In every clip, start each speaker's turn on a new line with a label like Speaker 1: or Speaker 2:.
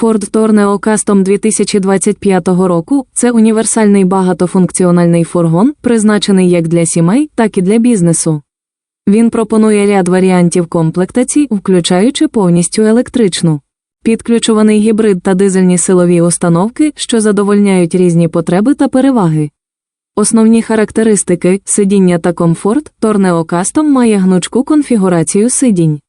Speaker 1: Ford Tourneo Custom 2025 року це універсальний багатофункціональний фургон, призначений як для сімей, так і для бізнесу. Він пропонує ряд варіантів комплектацій, включаючи повністю електричну, підключуваний гібрид та дизельні силові установки, що задовольняють різні потреби та переваги. Основні характеристики сидіння та комфорт Tourneo Custom має гнучку конфігурацію сидінь,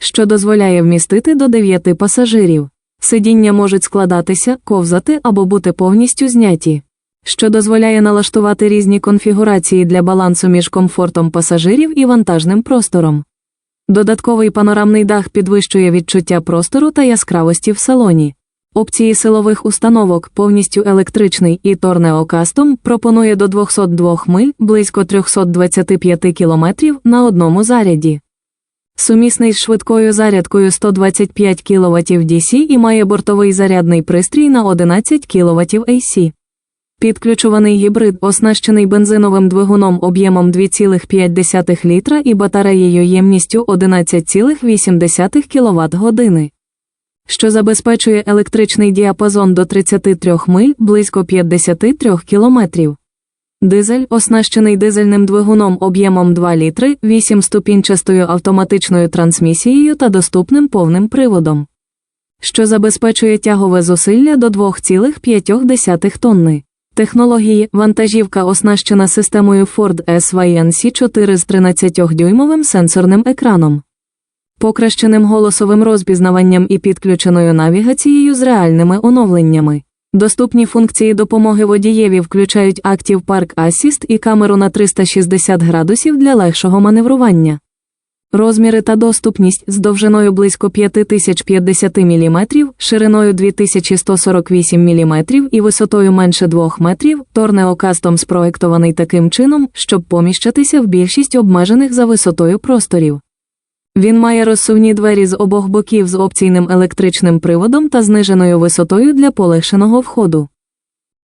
Speaker 1: що дозволяє вмістити до 9 пасажирів. Сидіння можуть складатися, ковзати або бути повністю зняті, що дозволяє налаштувати різні конфігурації для балансу між комфортом пасажирів і вантажним простором. Додатковий панорамний дах підвищує відчуття простору та яскравості в салоні. Опції силових установок повністю електричний і Tourneo Custom пропонує до 202 миль близько 325 км на одному заряді. Сумісний з швидкою зарядкою 125 кВт DC і має бортовий зарядний пристрій на 11 кВт AC. Підключуваний гібрид оснащений бензиновим двигуном об'ємом 2,5 літра і батареєю ємністю 11,8 кВт години, що забезпечує електричний діапазон до 33 миль близько 53 км. Дизель оснащений дизельним двигуном об'ємом 2 літри, 8-ступінчастою автоматичною трансмісією та доступним повним приводом, що забезпечує тягове зусилля до 2,5 тонни. Технології вантажівка оснащена системою Ford SYNC 4 з 13-дюймовим сенсорним екраном, покращеним голосовим розпізнаванням і підключеною навігацією з реальними оновленнями. Доступні функції допомоги водієві включають Active Park Assist і камеру на 360 градусів для легшого маневрування. Розміри та доступність з довжиною близько 5050 мм, шириною 2148 мм і висотою менше 2 метрів, Tourneo Custom спроектований таким чином, щоб поміщатися в більшість обмежених за висотою просторів. Він має розсувні двері з обох боків з опційним електричним приводом та зниженою висотою для полегшеного входу.